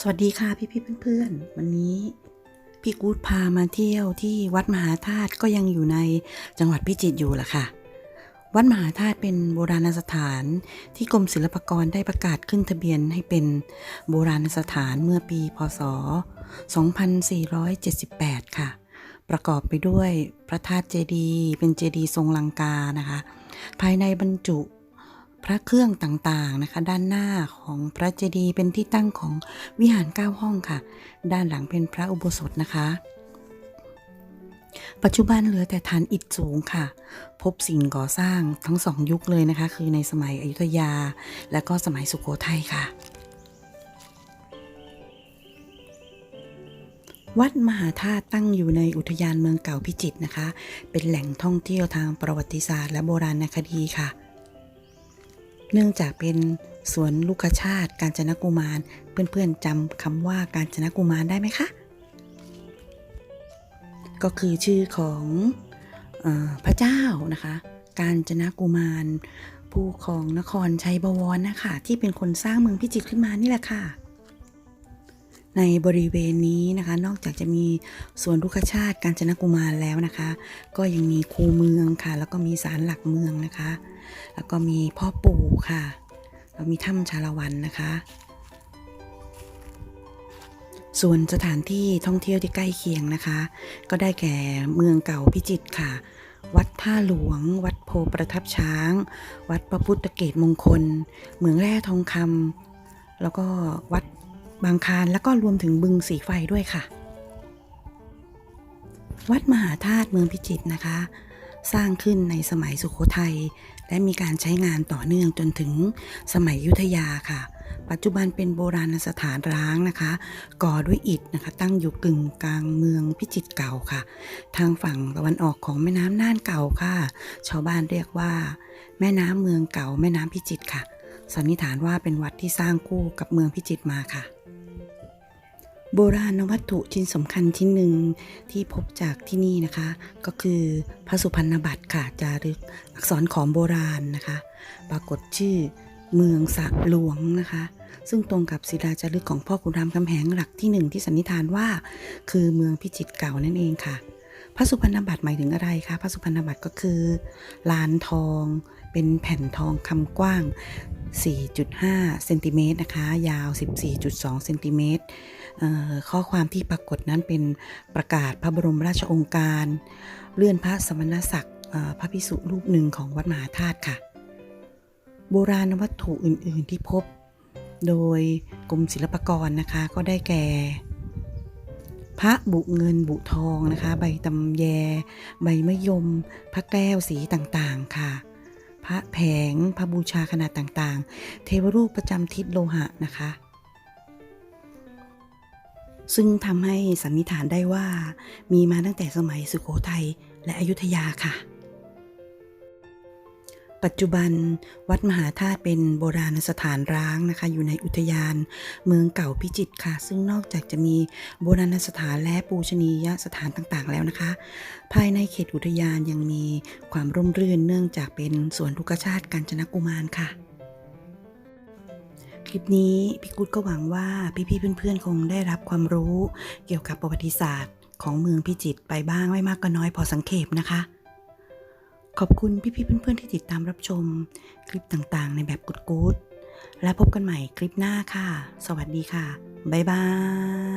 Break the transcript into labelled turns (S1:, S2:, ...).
S1: สวัสดีค่ะพี่พี่เพื่อนๆ วันนี้ พี่กู๊ดพามาเที่ยวที่วัดมหาธาตุก็ยังอยู่ในจังหวัดพิจิตรอยู่ล่ะค่ะ วัดมหาธาตุเป็นโบราณสถานที่กรมศิลปากรได้ประกาศขึ้นทะเบียนให้เป็นโบราณสถานเมื่อปี พศ 2478 ค่ะ ประกอบไปด้วยพระธาตุเจดีย์เป็นเจดีย์ทรงลังกานะคะ ภายในบรรจุ พระเครื่องต่างๆนะคะ ด้านหน้าของพระเจดีย์เป็นที่ตั้งของวิหารเก้าห้องค่ะ ด้านหลังเป็นพระอุโบสถนะคะ ปัจจุบันเหลือแต่ฐานอิฐสูงค่ะ พบสิ่งก่อสร้างทั้งสองยุคเลยนะคะ คือในสมัยอยุธยา และก็สมัยสุโขทัยค่ะวัดมหาธาตุตั้งอยู่ในอุทยานเมืองเก่าพิจิตรนะคะ เป็นแหล่งท่องเที่ยวทางประวัติศาสตร์และโบราณคดีค่ะ เนื่องจากเป็นสวนลูกชาติการจนกุมาร เพื่อนๆจำคำว่าการจนกุมารได้ไหมคะ ก็คือชื่อของออพระเจ้านะคะ การจนกุมาร ผู้ของนครชัยบวรนะคะ ที่เป็นคนสร้างเมืองพิจิตรขึ้นมานี่แหละค่ะ ในบริเวณนี้นะคะ นอกจากจะมีสวนลูกชาติการจนกุมารแล้วนะคะ ก็ยังมีคูเมืองค่ะ แล้วก็มีศาลหลักเมืองนะคะ แล้วก็มีพ่อปู่ค่ะแล้วมีถ้ำชาละวันนะคะส่วนสถานที่ท่องเที่ยวที่ใกล้เคียงนะคะ ก็ได้แก่เมืองเก่าพิจิตรค่ะ วัดท่าหลวง วัดโพประทับช้าง วัดพระพุทธเกตมงคลเหมืองแร่ทองคำแล้วก็วัด บางคานแล้วก็รวมถึงบึงสีไฟด้วยค่ะ วัดมหาธาตุเมืองพิจิตรนะคะ สร้างขึ้นในสมัยสุโขทัยและมีการใช้งานต่อเนื่องจนถึงสมัยยุทธยาค่ะ ปัจจุบันเป็นโบราณสถานร้างนะคะ ก่อด้วยอิฐนะคะ ตั้งอยู่กึ่งกลางเมืองพิจิตรเก่าค่ะ ทางฝั่งตะวันออกของแม่น้ำน่านเก่าค่ะ ชาวบ้านเรียกว่า แม่น้ำเมืองเก่าแม่น้ำพิจิตรค่ะ สันนิษฐานว่าเป็นวัดที่สร้างคู่กับเมืองพิจิตรมาค่ะ โบราณวัตถุชิ้นสำคัญชิ้นหนึ่งที่พบจากที่นี่นะคะ ก็คือพระสุพรรณบัตรค่ะจารึกอักษรขอมโบราณนะคะ ปรากฏชื่อเมืองสะหลวงนะคะ ซึ่งตรงกับศิลาจารึกของพ่อขุนรามคำแหงหลักที่หนึ่งที่สันนิษฐานว่า คือเมืองพิจิตรเก่านั่นเองค่ะ พระสุพรรณบัตรหมายถึงอะไรคะพระสุพรรณบัตรก็คือลานทอง เป็นแผ่นทองคำกว้าง 4.5เซนติเมตรนะคะ ยาว 14.2เซนติเมตรข้อความที่ปรากฏนั้นเป็นประกาศพระบรมราชองค์การ เลื่อนพระสมณศักดิ์พระพิสุรูปหนึ่งของวัดมหาธาตุค่ะ โบราณวัตถุอื่น ๆ ที่พบ โดยกรมศิลปากรนะคะ ก็ได้แก่ พระบุเงินบุทองนะคะ ใบตำแย ใบมะยม พระแก้วสีต่าง ๆ ค่ะ พระแผง พระบูชาขนาดต่างๆ เทวรูปประจำทิศโลหะนะคะ ซึ่งทำให้สันนิษฐานได้ว่ามีมาตั้งแต่สมัยสุโขทัยและอยุธยาค่ะ ปัจจุบันวัดมหาธาตุเป็นโบราณสถานร้างนะคะ อยู่ในอุทยาน เมืองเก่าพิจิตรค่ะ ซึ่งนอกจากจะมีโบราณสถานและปูชนียสถานต่างๆ แล้วนะคะ ภายในเขตอุทยานยังมีความร่มรื่นเนื่องจากเป็นสวนลูกชาติกาญจนกุมารค่ะ คลิปนี้พี่กุ๊ดก็หวังว่าพี่ๆเพื่อนๆคงได้รับความรู้ เกี่ยวกับประวัติศาสตร์ ของเมืองพิจิตรไปบ้างไม่มากก็น้อยพอสังเขปนะคะ ขอบคุณพี่ๆเพื่อนๆที่ติดตามรับชม คลิปต่างๆ ในแบบกุ๊ดและพบกันใหม่คลิปหน้าค่ะ สวัสดีค่ะ บ๊ายบาย